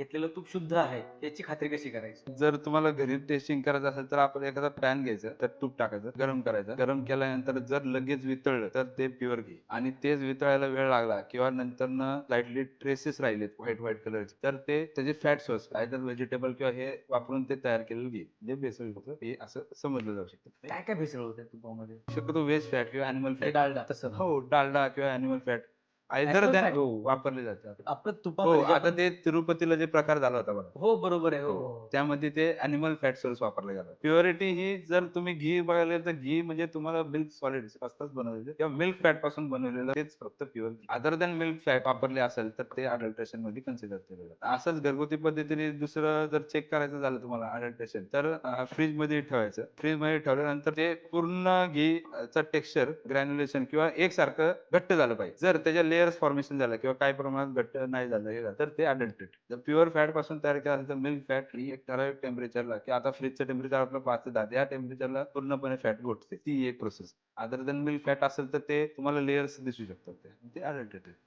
घेतलेलं तूप शुद्ध आहे याची खात्री कशी करायची? जर तुम्हाला घरी टेस्टिंग करायचं असेल तर आपण एखादा पॅन घ्यायचं त्यात तूप टाकायचं गरम करायचं. गरम केल्यानंतर जर लगेच वितळलं तर ते प्युअर घी. आणि तेच वितळायला वेळ लागला किंवा नंतर स्लाइटली ट्रेसेस राहिलेत व्हाईट व्हाईट कलरचे तर ते त्याचे फॅट सोर्स तर व्हेजिटेबल किंवा हे वापरून ते तयार केलेलं घी. म्हणजे बेसल हे असं समजलं जाऊ शकतं. काय काय भेसळ होते तुपामध्ये? शक्यतो वेज फॅट किंवा अॅनिमल फॅट डालडा तसं. हो डालडा किंवा अॅनिमल फॅट आयदर fat? हो वापरले जातात. आपलं हो तुपामध्ये जे आता ते तिरुपतीला जे प्रकार झाला होता बघा. हो बरोबर आहे हो हो. त्यामध्ये ते अॅनिमल फॅट सोर्स वापरले जातात. प्युरिटी ही जर तुम्ही घी बघायला गेलं तर घी म्हणजे तुम्हाला मिल्क सॉलिड असताच बनवलेलं. किंवा मिल्क फॅटपासून बनवलेलं तेच फक्त pure other than milk fat वापरले असेल तर ते अडल्ट्रेशनमध्ये कन्सिडर केलं जातं. असंच घरगुती पद्धतीने दुसरं जर चेक करायचं झालं तुम्हाला अडल्ट्रेशन तर फ्रीजमध्ये ठेवायचं. फ्रीजमध्ये ठेवल्यानंतर ते पूर्ण घीचं टेक्स्चर ग्रॅन्युलेशन किंवा एकसारखं घट्ट झालं पाहिजे. जर त्याच्या लेयर्स फॉर्मेशन झालं किंवा काही प्रमाणात घट्ट नाही झालं हे तर ते अडल्टेड जर प्युअर फॅटपासून तयार केलं असेल तर मिल्क फॅट ही एक ठराविक टेम्परेचरला की आता फ्रीजचं टेम्परेचर आपलं पाच ते दहा या टेम्परेचरला पूर्णपणे फॅट घोटते. ती एक process other than milk fat असेल तर ते तुम्हाला लेअर्स दिसू शकतात ते. अडल्टेड